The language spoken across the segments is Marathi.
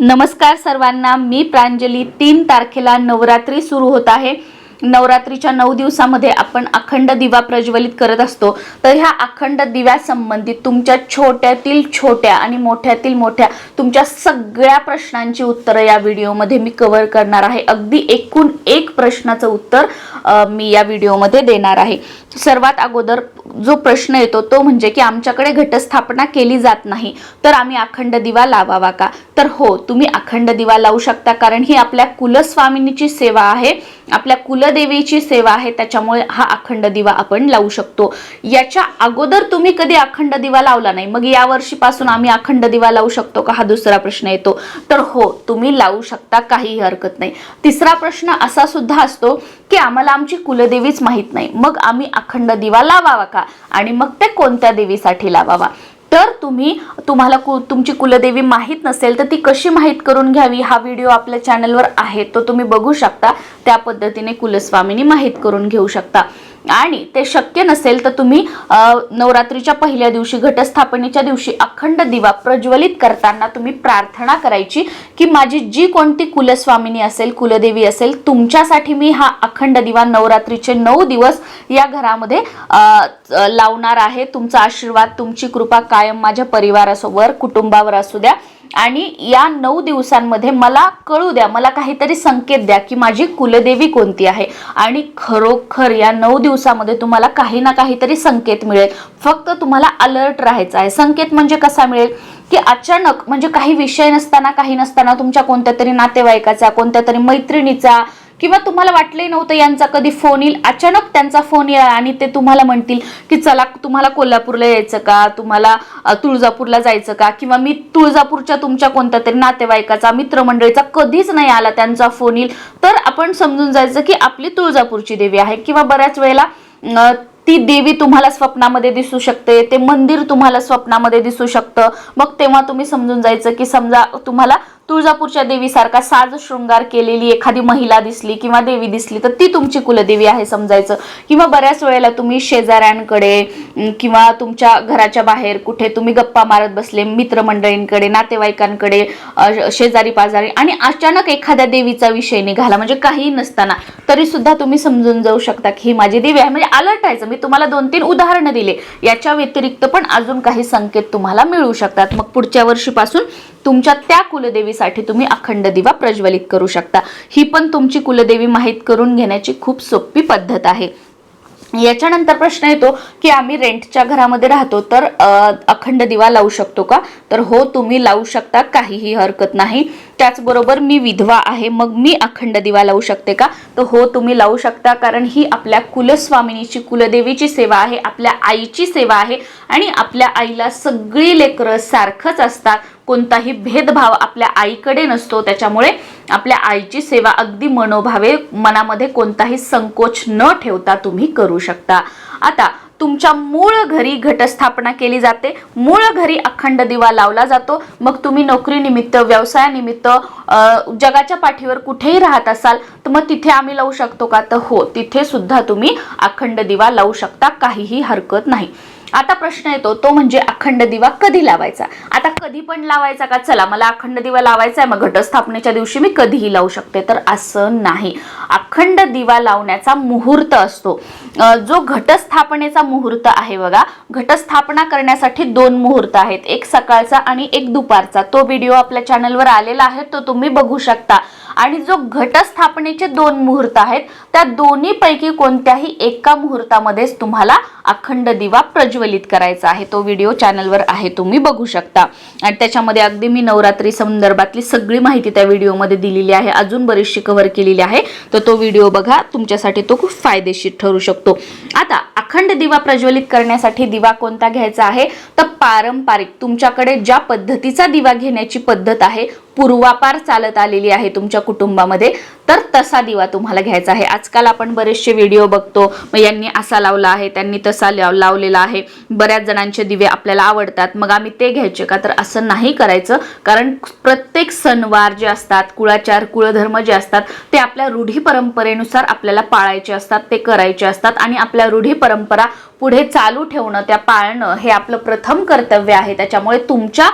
नमस्कार सर्वांना मी प्रांजली. तीन तारखेला नवरात्री सुरू होत आहे. नवरात्रीच्या नऊ दिवसामध्ये आपण अखंड दिवा प्रज्वलित करत असतो. तर ह्या अखंड दिव्यासंबंधित तुमच्या छोट्यातील छोट्या आणि मोठ्यातील मोठ्या तुमच्या सगळ्या प्रश्नांची उत्तरं या व्हिडिओमध्ये मी कव्हर करणार आहे. अगदी एकूण एक प्रश्नाचं उत्तर मी या व्हिडिओमध्ये देणार आहे. सर्वात अगोदर जो प्रश्न येतो तो म्हणजे की आमच्याकडे घटस्थापना केली जात नाही तर आम्ही अखंड दिवा लावावा का? तर हो तुम्ही अखंड दिवा लावू शकता कारण ही आपल्या कुलस्वामिनीची सेवा आहे. आपल्या कुल कुलदेवीची सेवा आहे त्याच्यामुळे हा अखंड दिवा आपण लावू शकतो. याच्या अगोदर तुम्ही कधी अखंड दिवा लावला नाही? मग या वर्षीपासून आम्ही अखंड दिवा लावू शकतो का? हा दुसरा प्रश्न येतो. तर हो तुम्ही लावू शकता काहीही हरकत नाही. तिसरा प्रश्न असा सुद्धा असतो की आम्हाला आमची कुलदेवीच माहीत नाही. मग आम्ही अखंड दिवा लावावा का? आणि मग ते कोणत्या देवीसाठी लावावा? तर तुम्ही तुम्हाला कु तुमची कुलदेवी माहीत नसेल तर ती कशी माहीत करून घ्यावी? हा व्हिडिओ आपल्या चॅनलवर आहे तो तुम्ही बघू शकता. त्या पद्धतीने कुलस्वामिनी माहीत करून घेऊ शकता. आणि ते शक्य नसेल तर तुम्ही नवरात्रीच्या पहिल्या दिवशी घटस्थापनेच्या दिवशी अखंड दिवा प्रज्वलित करताना तुम्ही प्रार्थना करायची की माझी जी कोणती कुलस्वामिनी असेल कुलदेवी असेल तुमच्यासाठी मी हा अखंड दिवा नवरात्रीचे नऊ दिवस या घरामध्ये लावणार आहे. तुमचा आशीर्वाद तुमची कृपा कायम माझ्या परिवारासोबत कुटुंबावर असू द्या. आणि या नऊ दिवसांमध्ये मला कळू द्या मला काहीतरी संकेत द्या की माझी कुलदेवी कोणती आहे. आणि खरोखर या नऊ दिवसामध्ये तुम्हाला काही ना काहीतरी संकेत मिळेल. फक्त तुम्हाला अलर्ट राहायचा आहे. संकेत म्हणजे कसा मिळेल? की अचानक म्हणजे काही विषय नसताना काही नसताना तुमच्या कोणत्या तरी नातेवाईकाचा कोणत्या तरी मैत्रिणीचा किंवा तुम्हाला वाटले नव्हतं यांचा कधी फोन येईल? अचानक त्यांचा फोन येईल आणि ते तुम्हाला म्हणतील की चला तुम्हाला कोल्हापूरला यायचं का? तुम्हाला तुळजापूरला जायचं का? किंवा मी तुळजापूरच्या तुमच्या कोणत्या तरी नातेवाईकाचा मित्रमंडळीचा कधीच नाही आला त्यांचा फोन येईल. तर आपण समजून जायचं की आपली तुळजापूरची देवी आहे. किंवा बऱ्याच वेळेला ती देवी तुम्हाला स्वप्नामध्ये दिसू शकते. ते मंदिर तुम्हाला स्वप्नामध्ये दिसू शकतं. मग तेव्हा तुम्ही समजून जायचं की समजा तुम्हाला तुळजापूरच्या देवीसारखा साज शृंगार केलेली एखादी महिला दिसली किंवा देवी दिसली तर ती तुमची कुलदेवी आहे समजायचं. किंवा बऱ्याच वेळेला तुम्ही शेजाऱ्यांकडे किंवा तुमच्या घराच्या बाहेर कुठे तुम्ही गप्पा मारत बसले मित्रमंडळींकडे नातेवाईकांकडे शेजारी पाजारी आणि अचानक एखाद्या देवीचा विषय निघाला म्हणजे काही नसताना तरी सुद्धा तुम्ही समजून जाऊ शकता की ही माझी देवी आहे. म्हणजे अलर्ट राहायचं मी तुम्हाला दोन तीन उदाहरणं दिले. याच्या व्यतिरिक्त पण अजून काही संकेत तुम्हाला मिळू शकतात. मग पुढच्या वर्षीपासून तुमच्या त्या कुलदेवीसाठी तुम्ही अखंड दिवा प्रज्वलित करू शकता. ही पण तुमची कुलदेवी माहीत करून घेण्याची खूप सोपी पद्धत आहे. याच्यानंतर प्रश्न येतो की आम्ही रेंटच्या घरामध्ये राहतो तर अखंड दिवा लावू शकतो का? तर हो तुम्ही लावू शकता काहीही हरकत नाही. त्याचबरोबर मी विधवा आहे मग मी अखंड दिवा लावू शकते का? तर हो तुम्ही लावू शकता कारण ही आपल्या कुलस्वामिनीची कुलदेवीची सेवा आहे आपल्या आईची सेवा आहे आणि आपल्या आईला सगळी लेकरं सारखंच असतात. कोणताही भेदभाव आपल्या आईकडे नसतो. त्याच्यामुळे आपल्या आईची सेवा अगदी मनोभावे मनामध्ये कोणताही संकोच न ठेवता तुम्ही करू शकता. आता तुमच्या मूळ घरी घटस्थापना केली जाते. मूळ घरी अखंड दिवा लावला जातो. मग तुम्ही नोकरीनिमित्त व्यवसायानिमित्त जगाच्या पाठीवर कुठेही राहत असाल तर मग तिथे आम्ही लावू शकतो का? तर हो तिथे सुद्धा तुम्ही अखंड दिवा लावू शकता. काहीही हरकत नाही. आता प्रश्न येतो तो म्हणजे अखंड दिवा कधी लावायचा? आता कधी पण लावायचा का? चला मला अखंड दिवा लावायचा आहे मग घटस्थापनेच्या दिवशी मी कधीही लावू शकते. तर असं नाही. अखंड दिवा लावण्याचा मुहूर्त असतो. जो घटस्थापनेचा मुहूर्त आहे बघा घटस्थापना करण्यासाठी दोन मुहूर्त आहेत. एक सकाळचा आणि एक दुपारचा. तो व्हिडिओ आपल्या चॅनलवर आलेला आहे तो तुम्ही बघू शकता. आणि जो घटस्थापनेचे दोन मुहूर्त आहेत त्या दोन्हीपैकी कोणत्याही एका मुहूर्तामध्येच तुम्हाला अखंड दिवा प्रज्वलित करायचा आहे. तो व्हिडिओ चॅनलवर आहे तुम्ही बघू शकता. आणि त्याच्यामध्ये अगदी मी नवरात्री संदर्भातली सगळी माहिती त्या व्हिडिओमध्ये दिलेली आहे अजून बरीचशी कव्हर केलेली आहे. तर तो व्हिडिओ बघा तुमच्यासाठी तो खूप फायदेशीर ठरू शकतो. आता अखंड दिवा प्रज्वलित करण्यासाठी दिवा कोणता घ्यायचा आहे? तर पारंपरिक तुमच्याकडे ज्या पद्धतीचा दिवा घेण्याची पद्धत आहे पूर्वापार चालत आलेली आहे तुमच्या कुटुंबामध्ये. तर तसा दिवा तुम्हाला घ्यायचा आहे. आजकाल आपण बरेचसे व्हिडिओ बघतो. मग यांनी असा लावला आहे त्यांनी तसा लाव लावलेला आहे. बऱ्याच जणांचे दिवे आपल्याला आवडतात. मग आम्ही ते घ्यायचे का? तर असं नाही करायचं. कारण प्रत्येक सणवार जे असतात कुळाचार कुळधर्म जे असतात ते आपल्या रूढी परंपरेनुसार आपल्याला पाळायचे असतात ते करायचे असतात. आणि आपल्या रूढी परंपरा पुढे चालू ठेवणं त्या पाळणं हे आपलं प्रथम कर्तव्य आहे. त्याच्यामुळे तुमच्या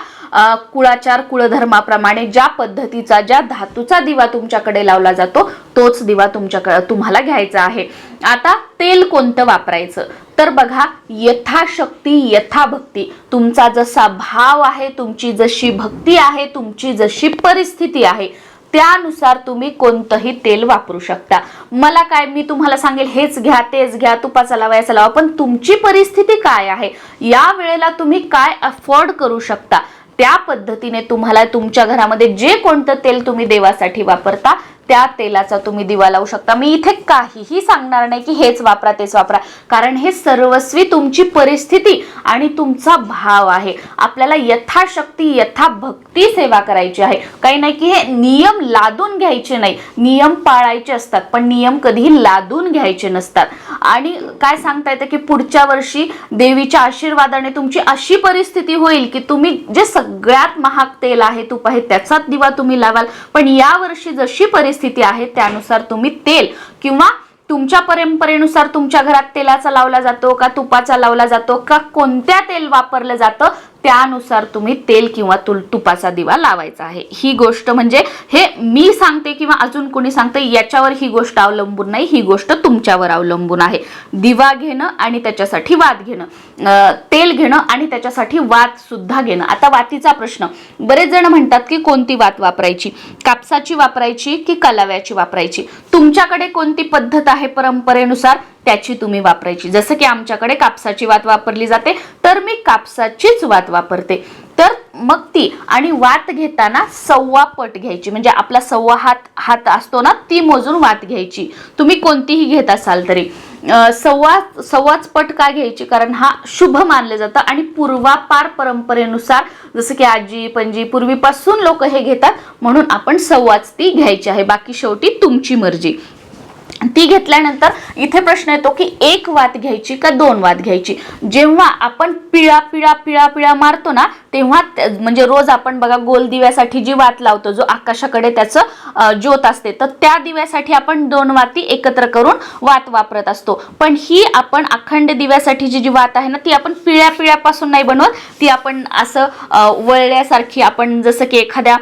कुळाचार कुळधर्माप्रमाणे ज्या पद्धतीचा ज्या धातूचा दिवा तुमच्याकडे लावला जातो तोच दिवा तुमच्याकडे तुम्हाला घ्यायचा आहे. आता तेल कोणतं वापरायचं? तर बघा यथाशक्ती यथाभक्ती. तुमचा जसा भाव आहे तुमची जशी भक्ती आहे तुमची जशी परिस्थिती आहे त्यानुसार तुम्ही कोणतंही तेल वापरू शकता. मला काय मी तुम्हाला सांगेल हेच घ्या तेच घ्या तुपाचा लावा याचा लावा पण तुमची परिस्थिती काय आहे? या वेळेला तुम्ही काय अफोर्ड करू शकता? त्या पद्धतीने तुम्हाला तुमच्या घरामध्ये जे कोणतं तेल तुम्ही देवासाठी वापरता त्या तेलाचा तुम्ही दिवा लावू शकता. मी इथे काहीही सांगणार नाही की हेच वापरा तेच वापरा. कारण हे सर्वस्वी तुमची परिस्थिती आणि तुमचा भाव आहे. आपल्याला यथाशक्ती यथाभक्ती सेवा करायची आहे. काही नाही की हे नियम लादून घ्यायचे नाही. नियम पाळायचे असतात पण नियम कधीही लादून घ्यायचे नसतात. आणि काय सांगता येतं की पुढच्या वर्षी देवीच्या आशीर्वादाने तुमची अशी परिस्थिती होईल की तुम्ही जे सगळ्यात महाग तेल आहे तूप आहे त्याचाच दिवा तुम्ही लावाल. पण या वर्षी जशी परिस्थिती आहे त्यानुसार तुम्ही तेल किंवा तुमच्या परंपरेनुसार तुमच्या घरात तेलाचा लावला जातो का तुपाचा लावला जातो का कोणत्या तेल वापरलं जातं त्यानुसार तुम्ही तेल किंवा तुल तुपाचा दिवा लावायचा आहे. ही गोष्ट म्हणजे हे मी सांगते किंवा अजून कोणी सांगते याच्यावर ही गोष्ट अवलंबून नाही ही गोष्ट तुमच्यावर अवलंबून आहे. दिवा घेणं आणि त्याच्यासाठी वाद घेणं. तेल घेणं आणि त्याच्यासाठी वात सुद्धा घेणं. आता वातीचा प्रश्न. बरेच जण म्हणतात की कोणती वात वापरायची? कापसाची वापरायची की कलाव्याची वापरायची? तुमच्याकडे कोणती पद्धत आहे परंपरेनुसार? त्याची तुम्ही वापरायची. जसं की आमच्याकडे कापसाची वात वापरली जाते तर मी कापसाचीच वात वापरते. तर मग ती आणि वात घेताना सव्वा पट घ्यायची. म्हणजे आपला सव्वा हात हात असतो ना ती मोजून वात घ्यायची. तुम्ही कोणतीही घेत असाल तरी. सव्वा सव्वाच पट का घ्यायची? कारण हा शुभ मानलं जातं आणि पूर्वापार परंपरेनुसार जसं की आजी पणजी पूर्वीपासून लोक हे घेतात म्हणून आपण सव्वाच ती घ्यायची आहे. बाकी शेवटी तुमची मर्जी. ती घेतल्यानंतर इथे प्रश्न येतो की एक वात घ्यायची का दोन वात घ्यायची? जेव्हा आपण पिळा पिळा पिळा पिळा मारतो ना तेव्हा त्या- म्हणजे रोज आपण बघा गोल दिव्यासाठी जी वात लावतो जो आकाशाकडे त्याचं ज्योत असते तर त्या दिव्यासाठी आपण दोन वाती एकत्र करून वात वापरत असतो. पण ही आपण अखंड दिव्यासाठी जी जी वात आहे ना ती आपण पिळ्या पिळ्यापासून नाही बनवत. ती आपण असं वळल्यासारखी आपण जसं की एखाद्या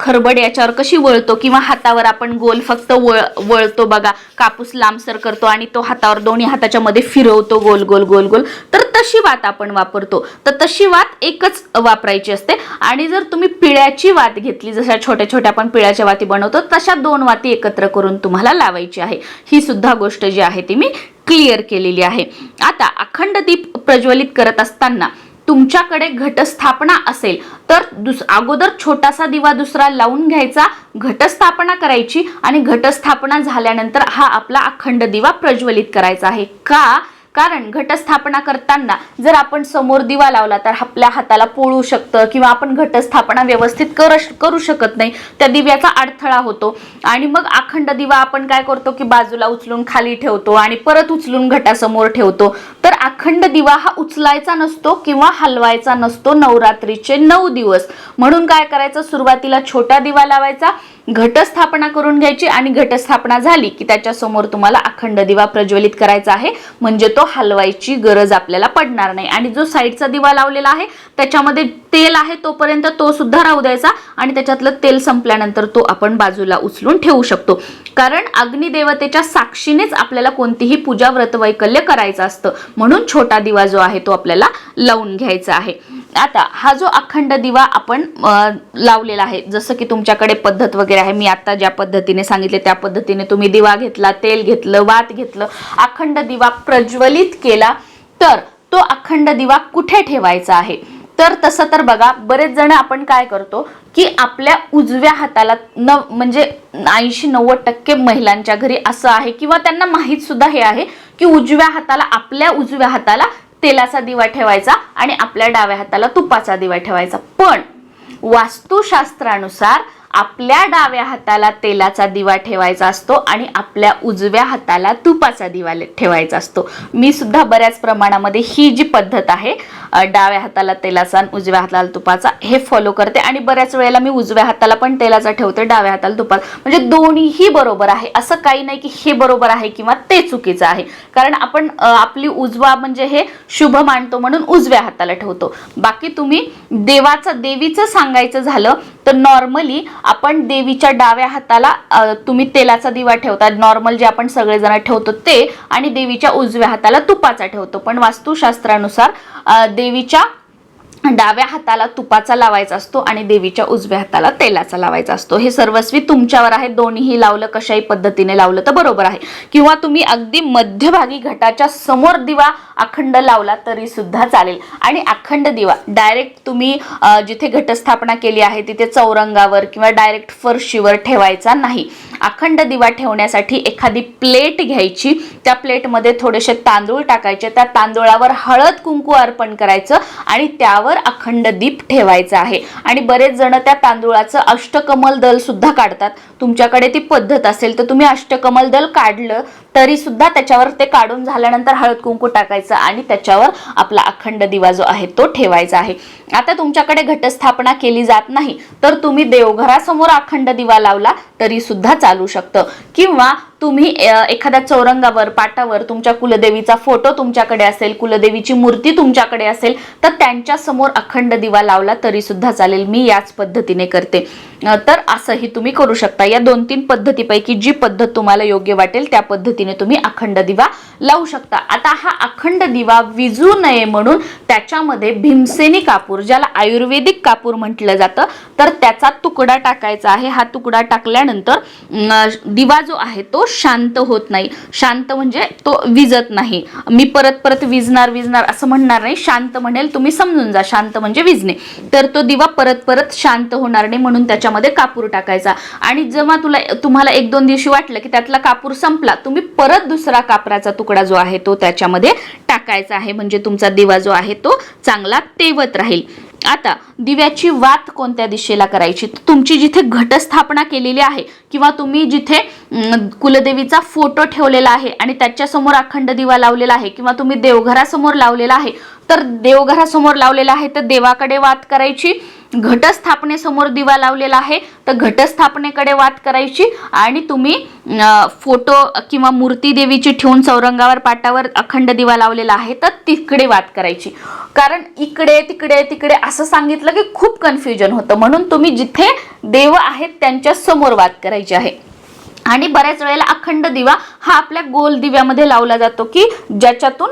खरबड याच्यावर कशी वळतो किंवा हातावर आपण गोल फक्त वळ वळतो बघा कापूस लांबसर करतो आणि तो हातावर दोन्ही हाताच्या मध्ये फिरवतो गोल गोल गोल गोल. तर तशी वात आपण वापरतो. तर तशी वात एकच वापरायची असते. आणि जर तुम्ही पिळ्याची वात घेतली जशा छोट्या छोट्या आपण पिळ्याच्या वाती बनवतो तशा दोन वाती एकत्र करून तुम्हाला लावायची आहे. ही सुद्धा गोष्ट जी आहे ती मी क्लिअर केलेली आहे. आता अखंड दीप प्रज्वलित करत असताना तुमच्याकडे घटस्थापना असेल तर दुस अगोदर छोटासा दिवा दुसरा लावून घ्यायचा घटस्थापना करायची आणि घटस्थापना झाल्यानंतर हा आपला अखंड दिवा प्रज्वलित करायचा आहे. का? कारण घटस्थापना करताना जर आपण समोर दिवा लावला तर आपल्या हाताला पोळू शकतं किंवा आपण घटस्थापना व्यवस्थित कर करू शकत नाही. त्या दिव्याचा अडथळा होतो. आणि मग अखंड दिवा आपण काय करतो की बाजूला उचलून खाली ठेवतो आणि परत उचलून घटासमोर ठेवतो. तर अखंड दिवा हा उचलायचा नसतो किंवा हलवायचा नसतो नवरात्रीचे नऊ दिवस. म्हणून काय करायचं? सुरुवातीला छोटा दिवा लावायचा. घटस्थापना करून घ्यायची आणि घटस्थापना झाली की त्याच्यासमोर तुम्हाला अखंड दिवा प्रज्वलित करायचा आहे. म्हणजे तो हलवायची गरज आपल्याला पडणार नाही. आणि जो साईडचा दिवा लावलेला आहे त्याच्यामध्ये तेल आहे तोपर्यंत तो सुद्धा राहू द्यायचा आणि त्याच्यातलं तेल संपल्यानंतर तो आपण बाजूला उचलून ठेवू शकतो. कारण अग्निदेवतेच्या साक्षीनेच आपल्याला कोणतीही पूजा व्रतवैकल्य करायचं असतं. म्हणून छोटा दिवा जो आहे तो आपल्याला लावून घ्यायचा आहे. आता हा जो अखंड दिवा आपण लावलेला आहे जसं की तुमच्याकडे पद्धत वगैरे आहे. मी आता ज्या पद्धतीने सांगितले त्या पद्धतीने तुम्ही दिवा घेतला तेल घेतलं वात घेतलं अखंड दिवा प्रज्वलित केला तर तो अखंड दिवा कुठे ठेवायचा आहे? तर तसं तर बघा बरेच जण आपण काय करतो की आपल्या उजव्या हाताला न म्हणजे ऐंशी नव्वद टक्के महिलांच्या घरी असं आहे किंवा त्यांना माहीत सुद्धा हे आहे की उजव्या हाताला आपल्या उजव्या हाताला तेलाचा दिवा ठेवायचा आणि आपल्या डाव्या हाताला तुपाचा दिवा ठेवायचा. पण वास्तुशास्त्रानुसार आपल्या डाव्या हाताला तेलाचा दिवा ठेवायचा असतो आणि आपल्या उजव्या हाताला तुपाचा दिवा ठेवायचा असतो. मी सुद्धा बऱ्याच प्रमाणामध्ये ही जी पद्धत आहे डाव्या हाताला तेलाचा आणि उजव्या हाताला तुपाचा हे फॉलो करते. आणि बऱ्याच वेळेला मी उजव्या हाताला पण तेलाचा ठेवते डाव्या हाताला तुपाचा म्हणजे दोन्हीही बरोबर आहे. असं काही नाही की हे बरोबर आहे किंवा ते चुकीचं आहे. कारण आपण आपली उजवा म्हणजे हे शुभ मानतो म्हणून उजव्या हाताला ठेवतो. बाकी तुम्ही देवाचं देवीचं सांगायचं झालं तर नॉर्मली आपण देवीच्या डाव्या हाताला तुम्ही तेलाचा दिवा ठेवता. नॉर्मल जे आपण सगळेजण ठेवतो ते आणि देवीच्या उजव्या हाताला तुपाचा ठेवतो. पण वास्तुशास्त्रानुसार देवीच्या डाव्या हाताला तुपाचा लावायचा असतो आणि देवीच्या उजव्या हाताला तेलाचा लावायचा असतो. हे सर्वस्वी तुमच्यावर आहे. दोन्हीही लावलं कशाही पद्धतीने लावलं तर बरोबर आहे. किंवा तुम्ही अगदी मध्यभागी घटाच्या समोर दिवा अखंड लावला तरी सुद्धा चालेल. आणि अखंड दिवा डायरेक्ट तुम्ही जिथे घटस्थापना केली आहे तिथे चौरंगावर किंवा डायरेक्ट फरशीवर ठेवायचा नाही. अखंड दिवा ठेवण्यासाठी एखादी प्लेट घ्यायची. त्या प्लेटमध्ये थोडेसे तांदूळ टाकायचे. त्या तांदूळावर हळद कुंकू अर्पण करायचं आणि त्यावर अखंड दीप ठेवायचा आहे. आणि बरेच जण त्या तांदूळाचं अष्टकमल दल सुद्धा काढतात. तुमच्याकडे ती पद्धत असेल तर तुम्ही अष्टकमल दल काढलं तरी सुद्धा त्याच्यावर ते काढून झाल्यानंतर हळद कुंकू टाकायचं आणि त्याच्यावर आपला अखंड दिवा जो आहे तो ठेवायचा आहे. आता तुमच्याकडे घटस्थापना केली जात नाही तर तुम्ही देवघरासमोर अखंड दिवा लावला तरी सुद्धा चालू शकतं. किंवा तुम्ही एखाद्या चौरंगावर पाटावर तुमच्या कुलदेवीचा फोटो तुमच्याकडे असेल कुलदेवीची मूर्ती तुमच्याकडे असेल तर त्यांच्यासमोर अखंड दिवा लावला तरी सुद्धा चालेल. मी याच पद्धतीने करते. तर असंही तुम्ही करू शकता. या दोन तीन पद्धतीपैकी जी पद्धत तुम्हाला योग्य वाटेल त्या पद्धतीने तुम्ही अखंड दिवा लावू शकता. आता हा अखंड दिवा विजू नये म्हणून त्याच्यामध्ये भीमसेनी कापूर ज्याला आयुर्वेदिक कापूर म्हटलं जातं तर त्याचा तुकडा टाकायचा आहे. हा तुकडा टाकल्यानंतर अं, दिवा जो आहे तो शांत होत नाही. शांत म्हणजे तो विजत नाही. मी परत परत विजणार विजणार असं म्हणणार नाही. शांत म्हणेल तुम्ही समजून जा. शांत म्हणजे विजणे. तर तो दिवा परत परत शांत होणार नाही म्हणून त्याच्या त्याच्यामध्ये कापूर टाकायचा. आणि जेव्हा तुला तुम्हाला एक दोन दिवशी वाटलं की त्यातला कापूर संपला तुम्ही परत दुसरा कापराचा तुकडा जो आहे तो त्याच्यामध्ये टाकायचा आहे. म्हणजे तुमचा दिवा जो आहे तो चांगला तेवत राहील. आता दिव्याची वात कोणत्या दिशेला करायची? तुमची जिथे घटस्थापना केलेली आहे किंवा तुम्ही जिथे कुलदेवीचा फोटो ठेवलेला आहे आणि त्याच्यासमोर अखंड दिवा लावलेला आहे किंवा तुम्ही देवघरासमोर लावलेला आहे तर देवघरासमोर लावलेला आहे तर देवाकडे वात करायची. घटस्थापनेसमोर दिवा लावलेला आहे तर घटस्थापनेकडे वात करायची आणि तुम्ही फोटो किंवा मूर्ती देवीची ठेवून चौरंगावर पाटावर अखंड दिवा लावलेला आहे तर तिकडे वाद करायची. कारण इकडे तिकडे तिकडे असं सांगितलं की खूप कन्फ्युजन होतं. म्हणून तुम्ही जिथे देव आहेत त्यांच्यासमोर करायची आहे. आणि बऱ्याच वेळेला अखंड दिवा हा आपल्या गोल दिव्यामध्ये लावला जातो की ज्याच्यातून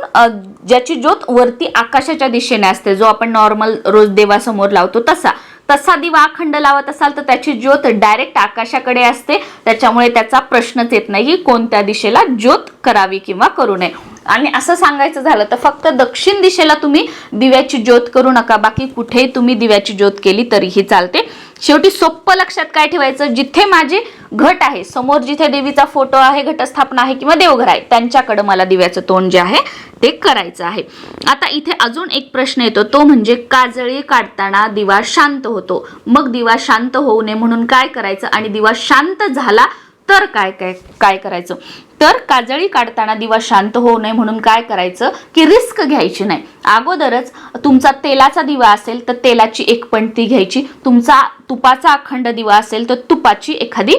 ज्याची ज्योत वरती आकाशाच्या दिशेने असते जो आपण नॉर्मल रोज देवासमोर लावतो तसा. तसा दिवा अखंड लावत असाल तर त्याची ज्योत डायरेक्ट आकाशाकडे असते. त्याच्यामुळे त्याचा प्रश्नच येत नाही की कोणत्या दिशेला ज्योत करावी किंवा करू नये. आणि असं सांगायचं झालं तर फक्त दक्षिण दिशेला तुम्ही दिव्याची ज्योत करू नका. बाकी कुठेही तुम्ही दिव्याची ज्योत केली तरीही चालते. शेवटी सोप्पं लक्षात काय ठेवायचं? जिथे माझी घट आहे. समोर जिथे देवीचा फोटो आहे घटस्थापना आहे किंवा देवघर आहे त्यांच्याकडे मला दिव्याचं तोंड जे आहे ते करायचं आहे. आता इथे अजून एक प्रश्न येतो. तो म्हणजे काजळी काढताना दिवा शांत होतो. मग दिवा शांत होऊ नये म्हणून काय करायचं? आणि दिवा शांत झाला तर काय काय काय करायचं? तर काजळी काढताना दिवा शांत होऊ नये म्हणून काय करायचं? की रिस्क घ्यायची नाही. अगोदरच तुमचा तेलाचा दिवा असेल तर तेलाची एक पणती घ्यायची. तुमचा तुपाचा अखंड दिवा असेल तर तुपाची एखादी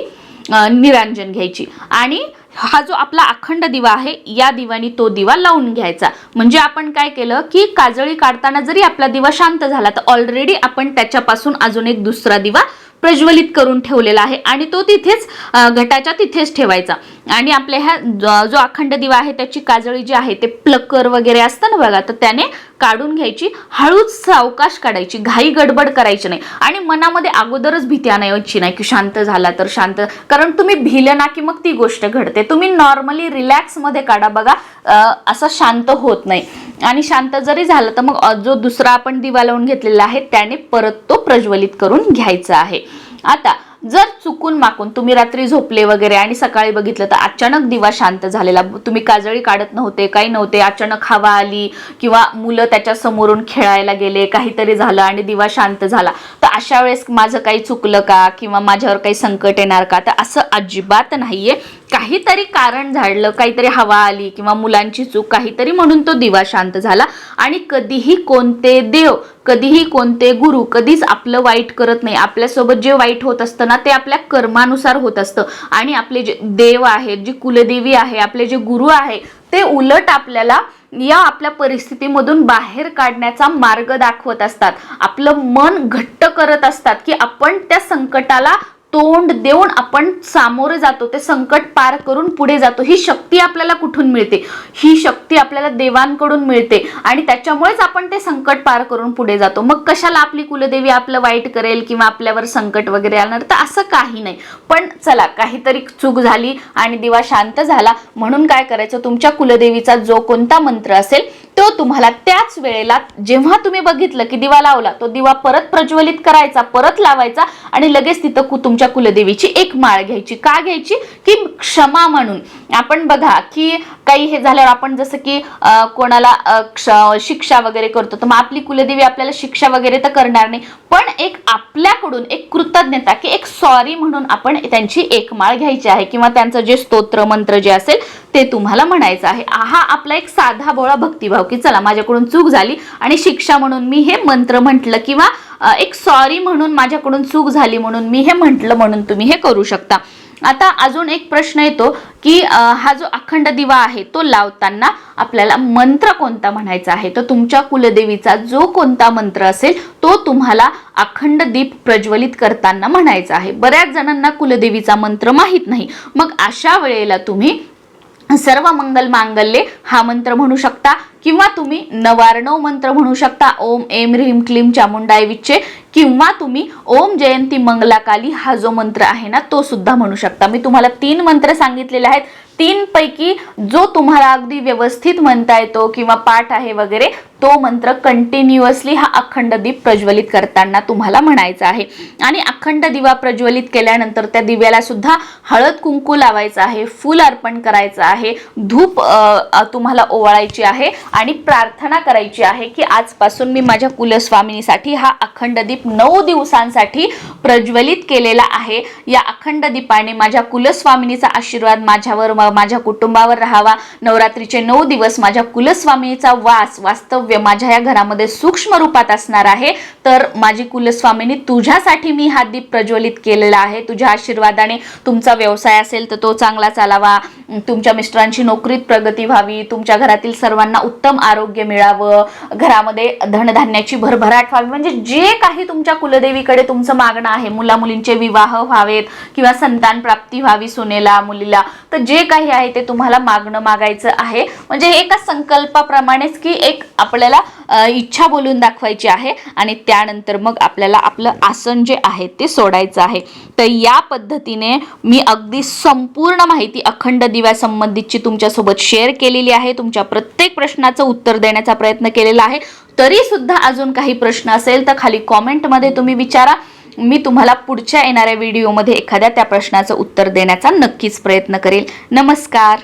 निरांजन घ्यायची. आणि हा जो आपला अखंड दिवा आहे या दिवानी तो दिवा लावून घ्यायचा. म्हणजे आपण काय केलं की काजळी काढताना जरी आपला दिवा शांत झाला तर ऑलरेडी आपण त्याच्यापासून अजून एक दुसरा दिवा प्रज्वलित करून ठेवलेला आहे. आणि तो तिथेच घटाच्या तिथेच ठेवायचा. आणि आपल्या ह्या जो अखंड दिवा आहे त्याची काजळी जी आहे ते प्लकर वगैरे असतं ना बघा तर त्याने काढून घ्यायची. हळूच सावकाश काढायची. घाई गडबड करायची नाही. आणि मनामध्ये अगोदरच भीती आणायची नाही की शांत झाला तर शांत. कारण तुम्ही भिलं ना की मग ती गोष्ट घडते. तुम्ही नॉर्मली रिलॅक्समध्ये काढा बघा. असं शांत होत नाही. आणि शांत जरी झालं तर मग जो दुसरा आपण दिवा लावून घेतलेला आहे त्याने परत तो प्रज्वलित करून घ्यायचा आहे. आता जर चुकून माकून तुम्ही रात्री झोपले वगैरे आणि सकाळी बघितलं तर अचानक दिवा शांत झालेला. तुम्ही काजळी काढत नव्हते काही नव्हते अचानक हवा आली किंवा मुलं त्याच्या समोरून खेळायला गेले काहीतरी झालं आणि दिवा शांत झाला. तर अशा वेळेस माझं काही चुकलं का? किंवा माझ्यावर काही संकट येणार का? तर असं अजिबात नाहीये. काहीतरी कारण झाडलं काहीतरी हवा आली किंवा मुलांची चूक काहीतरी म्हणून तो दिवा शांत झाला. आणि कधीही कोणते देव कधीही कोणते गुरु कधीच आपलं वाईट करत नाही. आपल्यासोबत जे वाईट होत असतं ना ते आपल्या कर्मानुसार होत असतं. आणि आपले जे देव आहेत जी कुलदेवी आहे आपले जे गुरु आहे ते उलट आपल्याला या आपल्या परिस्थितीमधून बाहेर काढण्याचा मार्ग दाखवत असतात. आपलं मन घट्ट करत असतात की आपण त्या संकटाला तोंड देऊन आपण सामोरे जातो ते संकट पार करून पुढे जातो. ही शक्ती आपल्याला कुठून मिळते? ही शक्ती आपल्याला देवांकडून मिळते आणि त्याच्यामुळेच आपण ते संकट पार करून पुढे जातो. मग कशाला आपली कुलदेवी आपलं वाईट करेल किंवा आपल्यावर संकट वगैरे आणणार तर असं काही नाही. पण चला काहीतरी चूक झाली आणि दिवा शांत झाला. म्हणून काय करायचं? तुमच्या कुलदेवीचा जो कोणता मंत्र असेल तो तुम्हाला त्याच वेळेला जेव्हा तुम्ही बघितलं की दिवा लावला तो दिवा परत प्रज्वलित करायचा परत लावायचा आणि लगेच तिथं कु तुमच्या कुलदेवीची एक माळ घ्यायची. का घ्यायची? की क्षमा म्हणून. आपण बघा की काही हे झाल्यावर आपण जसं की कोणाला क्ष- शिक्षा वगैरे करतो तर मग आपली कुलदेवी आपल्याला शिक्षा वगैरे तर करणार नाही. पण एक आपल्याकडून एक कृतज्ञता की एक सॉरी म्हणून आपण त्यांची एक माळ घ्यायची आहे किंवा त्यांचं जे स्तोत्र मंत्र जे असेल ते तुम्हाला म्हणायचं आहे. हा आपला एक साधा बोळा भक्तिभाव. की चला माझ्याकडून चूक झाली आणि शिक्षा म्हणून मी हे मंत्र म्हटलं किंवा एक सॉरी म्हणून माझ्याकडून चूक झाली म्हणून मी हे म्हटलं म्हणून तुम्ही हे करू शकता. आता अजून एक प्रश्न येतो की हा जो अखंड दिवा आहे तो लावताना आपल्याला मंत्र कोणता म्हणायचा आहे? तर तुमच्या कुलदेवीचा जो कोणता मंत्र असेल तो तुम्हाला अखंड दीप प्रज्वलित करताना म्हणायचा आहे. बऱ्याच जणांना कुलदेवीचा मंत्र माहीत नाही. मग अशा वेळेला तुम्ही सर्व मंगल मांगल्ये हा मंत्र म्हणू शकता. किंवा तुम्ही नवारणव मंत्र म्हणू शकता. ओम एम ह्रीम क्लीम चामुंडाय विच्चे किंवा तुम्ही ओम जयंती मंगलाकाली हा जो मंत्र आहे ना तो सुद्धा म्हणू शकता. मी तुम्हाला तीन मंत्र सांगितलेले आहेत. तीन पैकी जो तुम्हाला अगदी व्यवस्थित म्हणता येतो किंवा पाठ आहे वगैरे तो मंत्र कंटिन्युअसली हा अखंड दीप प्रज्वलित करताना तुम्हाला म्हणायचा आहे. आणि अखंड दिवा प्रज्वलित केल्यानंतर त्या दिव्याला सुद्धा हळद कुंकू लावायचं आहे फूल अर्पण करायचं आहे धूप तुम्हाला ओवाळायची आहे आणि प्रार्थना करायची आहे की आजपासून मी माझ्या कुलस्वामिनीसाठी हा अखंड दीप नऊ दिवसांसाठी प्रज्वलित केलेला आहे. या अखंड दीपाने माझ्या कुलस्वामिनीचा आशीर्वाद माझ्यावर माझ्या कुटुंबावर राहावा. नवरात्रीचे नऊ दिवस माझ्या कुलस्वामिनीचा वास वास्तव्य माझ्या या घरामध्ये सूक्ष्म रूपात असणार आहे. तर माझी कुलस्वामिनी तुझ्यासाठी मी हा दीप प्रज्वलित केलेला आहे. तुझ्या आशीर्वादाने तुमचा व्यवसाय असेल तर तो चांगला चालावा. तुमच्या मिस्टरांची नोकरीत प्रगती व्हावी. तुमच्या घरातील सर्वांना उत्तम आरोग्य मिळावं. घरामध्ये धनधान्याची भरभराट व्हावी. म्हणजे जे काही तुमच्या कुलदेवीकडे तुमचं मागणं आहे. मुला मुलींचे विवाह व्हावेत किंवा संतान प्राप्ती व्हावी सुनेला मुलीला. तर जे काही आहे ते तुम्हाला मागणं मागायचं आहे. म्हणजे एका संकल्पाप्रमाणेच की एक आपल्याला इच्छा बोलून दाखवायची आहे आणि त्यानंतर मग आपल्याला आपलं आसन जे आहे ते सोडायचं आहे. तर या पद्धतीने मी अगदी संपूर्ण माहिती अखंड दिव्यासंबंधीची तुमच्यासोबत शेअर केलेली आहे. तुमच्या प्रत्येक प्रश्नाचं उत्तर देण्याचा प्रयत्न केलेला आहे. तरी सुद्धा अजून काही प्रश्न असेल तर खाली कॉमेंटमध्ये तुम्ही विचारा. मी तुम्हाला पुढच्या येणाऱ्या व्हिडिओमध्ये एखाद्या त्या प्रश्नाचं उत्तर देण्याचा नक्कीच प्रयत्न करेल. नमस्कार.